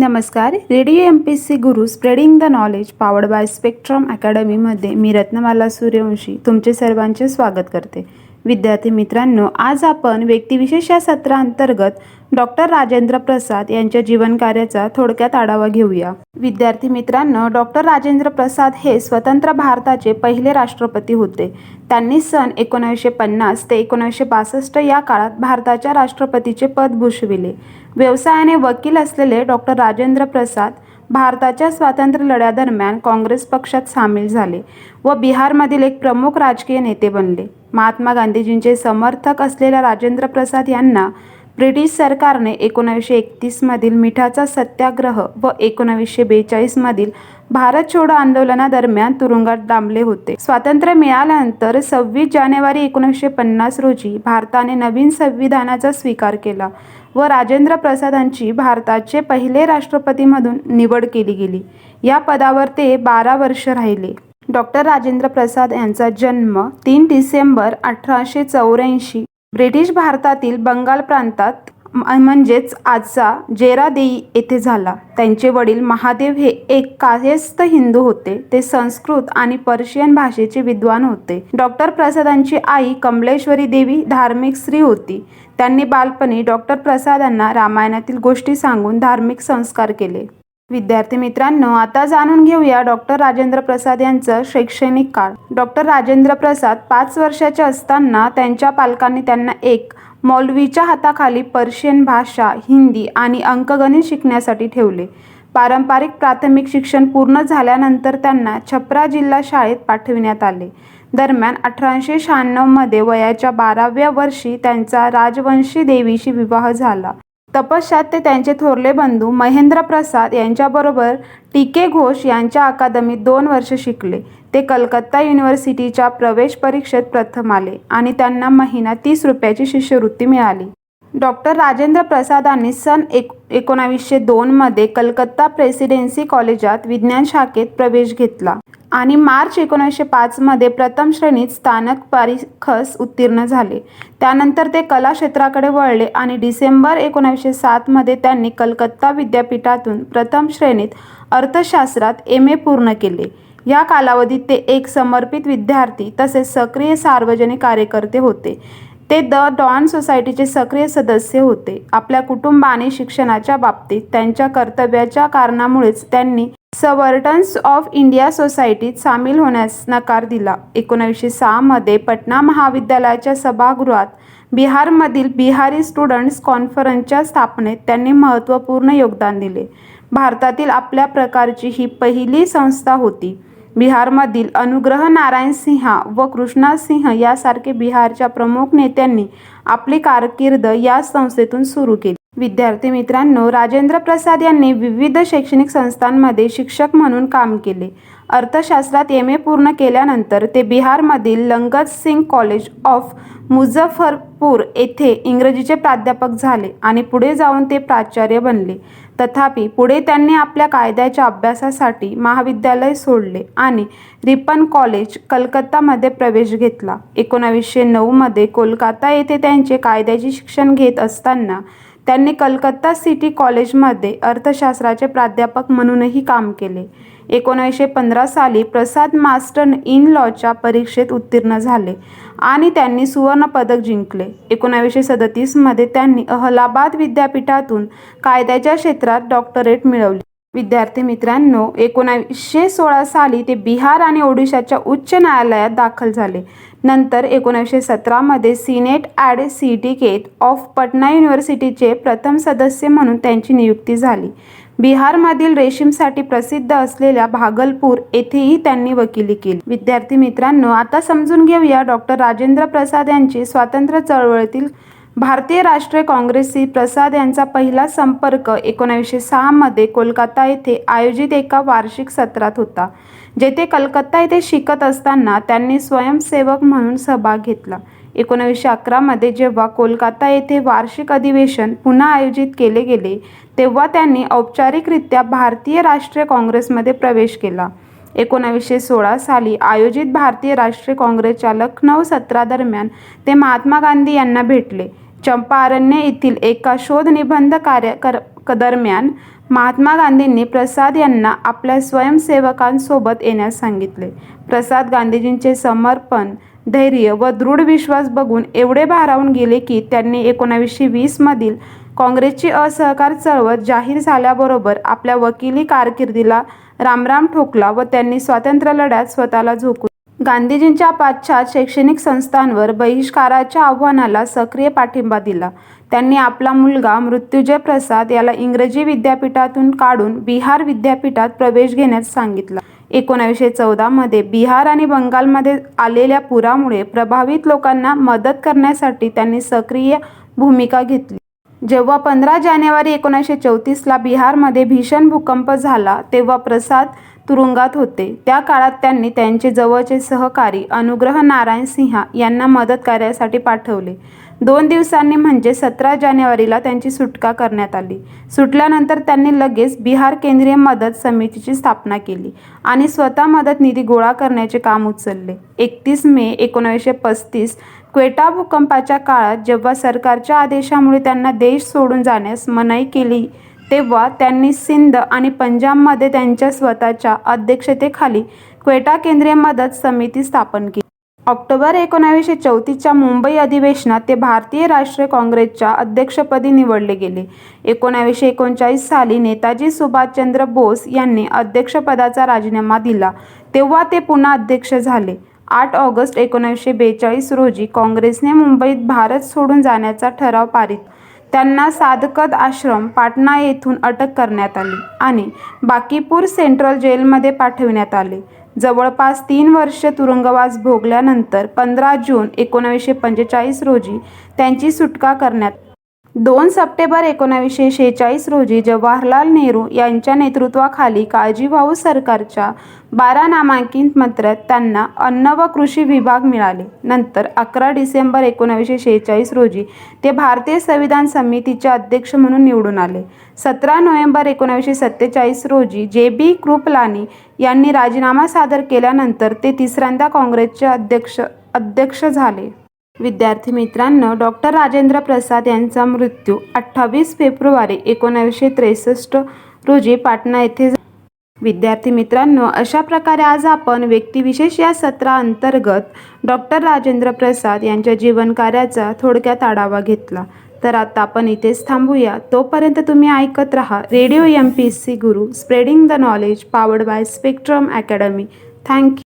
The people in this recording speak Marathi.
नमस्कार. Radio M P C Guru spreading the knowledge powered by Spectrum अकॅडमीमध्ये मी रत्नमाला सूर्यवंशी तुमचे सर्वांचे स्वागत करते. विद्यार्थी मित्रांनो आज आपण व्यक्तिविशेष या सत्रांतर्गत डॉक्टर राजेंद्र प्रसाद यांच्या जीवनकार्याचा थोडक्यात आढावा घेऊया. विद्यार्थी मित्रांनो डॉक्टर राजेंद्र प्रसाद हे स्वतंत्र भारताचे पहिले राष्ट्रपती होते. त्यांनी सन एकोणीसशे पन्नास ते एकोणीसशे बासष्ट या काळात भारताच्या राष्ट्रपतीचे पद भूषविले. व्यवसायाने वकील असलेले डॉक्टर राजेंद्र प्रसाद भारताच्या स्वातंत्र्य लढ्यादरम्यान काँग्रेस पक्षात सामील झाले व बिहारमधील एक प्रमुख राजकीय नेते बनले. महात्मा गांधीजींचे समर्थक असलेल्या राजेंद्र प्रसाद यांना ब्रिटिश सरकारने एकोणावीसशे एकतीसमधील मिठाचा सत्याग्रह व एकोणावीसशे बेचाळीसमधील भारत छोडो आंदोलनादरम्यान तुरुंगात डांबले होते. स्वातंत्र्य मिळाल्यानंतर सव्वीस जानेवारी एकोणीसशे पन्नास रोजी भारताने नवीन संविधानाचा स्वीकार केला व राजेंद्र प्रसादांची भारताचे पहिले राष्ट्रपतीमधून निवड केली गेली. या पदावर ते बारा वर्ष राहिले. डॉक्टर राजेंद्र प्रसाद यांचा जन्म तीन डिसेंबर अठराशे चौऱ्याऐंशी. ब्रिटिश भारतातील बंगाल प्रांतात म्हणजेच आजचा जेरादेई येथे झाला. त्यांचे वडील महादेव हे एक कायस्थ हिंदू होते. ते संस्कृत आणि पर्शियन भाषेचे विद्वान होते. डॉक्टर प्रसादांची आई कमलेश्वरी देवी धार्मिक स्त्री होती. त्यांनी बालपणी डॉक्टर प्रसादांना रामायणातील गोष्टी सांगून धार्मिक संस्कार केले. विद्यार्थी मित्रांनो आता जाणून घेऊया डॉक्टर राजेंद्र प्रसाद यांचं शैक्षणिक काळ. डॉक्टर राजेंद्र प्रसाद पाच वर्षाचे असताना त्यांच्या पालकांनी त्यांना एक मौलवीच्या हाताखाली पर्शियन भाषा हिंदी आणि अंकगणित शिकण्यासाठी ठेवले. पारंपरिक प्राथमिक शिक्षण पूर्ण झाल्यानंतर त्यांना छपरा जिल्हा शाळेत पाठविण्यात आले. दरम्यान अठराशे शहाण्णवमध्ये वयाच्या बाराव्या वर्षी त्यांचा राजवंशी देवीशी विवाह झाला. तपश्यात ते त्यांचे थोरले बंधू महेंद्र प्रसाद यांच्याबरोबर टी के घोष यांच्या अकादमीत दोन वर्ष शिकले. ते कलकत्ता युनिव्हर्सिटीच्या प्रवेश परीक्षेत प्रथम आले आणि त्यांना महिना तीस रुपयाची शिष्यवृत्ती मिळाली. डॉक्टर राजेंद्र प्रसादांनी सन एक एकोणावीसशे दोनमध्ये कलकत्ता प्रेसिडेन्सी कॉलेजात विज्ञान शाखेत प्रवेश घेतला. आणि मार्च एकोणीसशे पाचमध्ये प्रथम श्रेणीत स्थानक परीक्षस उत्तीर्ण झाले. त्यानंतर ते कला क्षेत्राकडे वळले आणि डिसेंबर एकोणीसशे सातमध्ये त्यांनी कलकत्ता विद्यापीठातून प्रथम श्रेणीत अर्थशास्त्रात एम ए पूर्ण केले. या कालावधीत ते एक समर्पित विद्यार्थी तसेच सक्रिय सार्वजनिक कार्यकर्ते होते. ते द डॉन सोसायटीचे सक्रिय सदस्य होते. आपल्या कुटुंब आणि शिक्षणाच्या बाबतीत त्यांच्या कर्तव्याच्या कारणामुळेच त्यांनी सवर्टन्स ऑफ इंडिया सोसायटीत सामील होण्यास नकार दिला. एकोणीसशे सहामध्ये पटना महाविद्यालयाच्या सभागृहात बिहारमधील बिहारी स्टुडंट्स कॉन्फरन्सच्या स्थापनेत त्यांनी महत्त्वपूर्ण योगदान दिले. भारतातील आपल्या प्रकारची ही पहिली संस्था होती. बिहारमधील अनुग्रह नारायण सिंह व कृष्णा सिंह यासारखे बिहारच्या प्रमुख नेत्यांनी आपली कारकीर्द या संस्थेतून सुरू केली. विद्यार्थी मित्रांनो राजेंद्र प्रसाद यांनी विविध शैक्षणिक संस्थांमध्ये शिक्षक म्हणून काम केले. अर्थशास्त्रात एम ए पूर्ण केल्यानंतर ते बिहारमधील लंगत सिंग कॉलेज ऑफ मुझफ्फरपूर येथे इंग्रजीचे प्राध्यापक झाले आणि पुढे जाऊन ते प्राचार्य बनले. तथापि पुढे त्यांनी आपल्या कायद्याच्या अभ्यासासाठी महाविद्यालय सोडले आणि रिपन कॉलेज कलकत्तामध्ये प्रवेश घेतला. एकोणावीसशे नऊमध्ये कोलकाता येथे त्यांचे कायद्याचे शिक्षण घेत असताना त्यांनी कलकत्ता सिटी कॉलेजमध्ये अर्थशास्त्राचे प्राध्यापक म्हणूनही काम केले. एकोणीसशे पंधरा साली प्रसाद मास्टर इन लॉच्या परीक्षेत उत्तीर्ण झाले आणि त्यांनी सुवर्णपदक जिंकले. एकोणावीसशे सदतीसमध्ये त्यांनी अहलाबाद विद्यापीठातून कायद्याच्या क्षेत्रात डॉक्टरेट मिळवली. विद्यार्थी मित्रांनो एकोणावीसशे सोळा साली ते बिहार आणि ओडिशाच्या उच्च न्यायालयात दाखल झाले. नंतर एकोणीसशे सतरामध्ये senate and syndicate of Patna युनिव्हर्सिटीचे प्रथम सदस्य म्हणून त्यांची नियुक्ती झाली. बिहारमधील रेशीमसाठी प्रसिद्ध असलेल्या भागलपूर येथेही त्यांनी वकिली केली. विद्यार्थी मित्रांनो आता समजून घेऊया डॉक्टर राजेंद्र प्रसाद यांची स्वातंत्र्य चळवळीतील भारतीय राष्ट्रीय काँग्रेसशी प्रसाद यांचा पहिला संपर्क एकोणावीसशे सहामध्ये कोलकाता येथे आयोजित एका वार्षिक सत्रात होता जेथे कलकत्ता येथे शिकत असताना त्यांनी स्वयंसेवक म्हणून सहभाग घेतला. एकोणावीसशे अकरामध्ये जेव्हा कोलकाता येथे वार्षिक अधिवेशन पुन्हा आयोजित केले गेले तेव्हा त्यांनी औपचारिकरित्या भारतीय राष्ट्रीय काँग्रेसमध्ये प्रवेश केला. एकोणावीसशे सोळा साली आयोजित भारतीय राष्ट्रीय काँग्रेसच्या लखनौ सत्रादरम्यान ते महात्मा गांधी यांना भेटले. चंपारण्य येथील एका शोध निबंध कार्य कर क- दरम्यान महात्मा गांधींनी प्रसाद यांना आपल्या स्वयंसेवकांसोबत येण्यास सांगितले. प्रसाद गांधीजींचे समर्पण धैर्य व दृढ विश्वास बघून एवढे भारावून गेले की त्यांनी एकोणावीसशे वीसमधील काँग्रेसची असहकार चळवळ जाहीर झाल्याबरोबर आपल्या वकिली कारकिर्दीला रामराम ठोकला व त्यांनी स्वातंत्र्य लढ्यात स्वतःला झोकून गांधीजींच्या पाश्चात शैक्षणिक संस्थांवर बहिष्काराच्या आव्हानाला सक्रिय पाठिंबा दिला. त्यांनी आपला मुलगा मृत्युंजय प्रसाद याला इंग्रजी विद्यापीठातून काढून बिहार विद्यापीठात प्रवेश घेण्यास सांगितला. एकोणावीसशे चौदामध्ये बिहार आणि बंगालमध्ये आलेल्या पुरामुळे प्रभावित लोकांना मदत करण्यासाठी त्यांनी सक्रिय भूमिका घेतली. जेव्हा पंधरा जानेवारी एकोणीसशे चौतीसला बिहारमध्ये भीषण भूकंप झाला तेव्हा प्रसाद तुरुंगात होते. त्या काळात त्यांनी त्यांचे जवळचे सहकारी अनुग्रह नारायण सिंह यांना मदत कार्यासाठी पाठवले. दोन दिवसांनी म्हणजे सतरा जानेवारीला त्यांची सुटका करण्यात आली. सुटल्यानंतर त्यांनी लगेच बिहार केंद्रीय मदत समितीची स्थापना केली आणि स्वतः मदत निधी गोळा करण्याचे काम उचलले. एकतीस मे एकोणीसशे पस्तीस क्वेटा भूकंपाच्या काळात जेव्हा सरकारच्या आदेशामुळे त्यांना देश सोडून जाण्यास मनाई केली तेव्हा त्यांनी सिंध आणि पंजाबमध्ये त्यांच्या स्वतःच्या अध्यक्षतेखाली क्वेटा केंद्रीय मदत समिती स्थापन केली. ऑक्टोबर एकोणावीसशे चौतीसच्या मुंबई अधिवेशनात ते भारतीय राष्ट्रीय काँग्रेसच्या अध्यक्षपदी निवडले गेले. एकोणावीसशे एकोणचाळीस साली नेताजी सुभाषचंद्र बोस यांनी अध्यक्षपदाचा राजीनामा दिला. तेव्हा ते पुन्हा अध्यक्ष झाले. आठ ऑगस्ट एकोणावीसशे बेचाळीस रोजी काँग्रेसने मुंबईत भारत सोडून जाण्याचा ठराव पारित त्यांना सादकत आश्रम पाटणा येथून अटक करण्यात आली आणि बाकीपूर सेंट्रल जेलमध्ये पाठविण्यात आले. जवळपास तीन वर्ष तुरुंगवास भोगल्यानंतर पंधरा जून एकोणावीसशे पंचेचाळीस रोजी त्यांची सुटका करण्यात दोन सप्टेंबर एकोणावीसशे शेहेचाळीस रोजी जवाहरलाल नेहरू यांच्या नेतृत्वाखाली काळजीभाऊ सरकारच्या बारा नामांकित मंत्र्यात त्यांना अन्न व कृषी विभाग मिळाले. नंतर अकरा डिसेंबर एकोणावीसशे शेहेचाळीस रोजी ते भारतीय संविधान समितीचे अध्यक्ष म्हणून निवडून आले. सतरा नोव्हेंबर एकोणावीसशे सत्तेचाळीस रोजी जे बी कृपलानी यांनी राजीनामा सादर केल्यानंतर ते तिसऱ्यांदा काँग्रेसचे अध्यक्ष अध्यक्ष झाले. विद्यार्थी मित्रांनो डॉक्टर राजेंद्र प्रसाद यांचा मृत्यू अठ्ठावीस फेब्रुवारी एकोणावीसशे त्रेसष्ट रोजी पाटणा येथे विद्यार्थी मित्रांनो अशा प्रकारे आज आपण व्यक्तिविशेष या सत्राअंतर्गत डॉक्टर राजेंद्र प्रसाद यांच्या जीवनकार्याचा थोडक्यात आढावा घेतला. तर आता आपण इथेच थांबूया. तोपर्यंत तुम्ही ऐकत राहा radio M P S C Guru spreading the knowledge powered by spectrum academy. Thank you.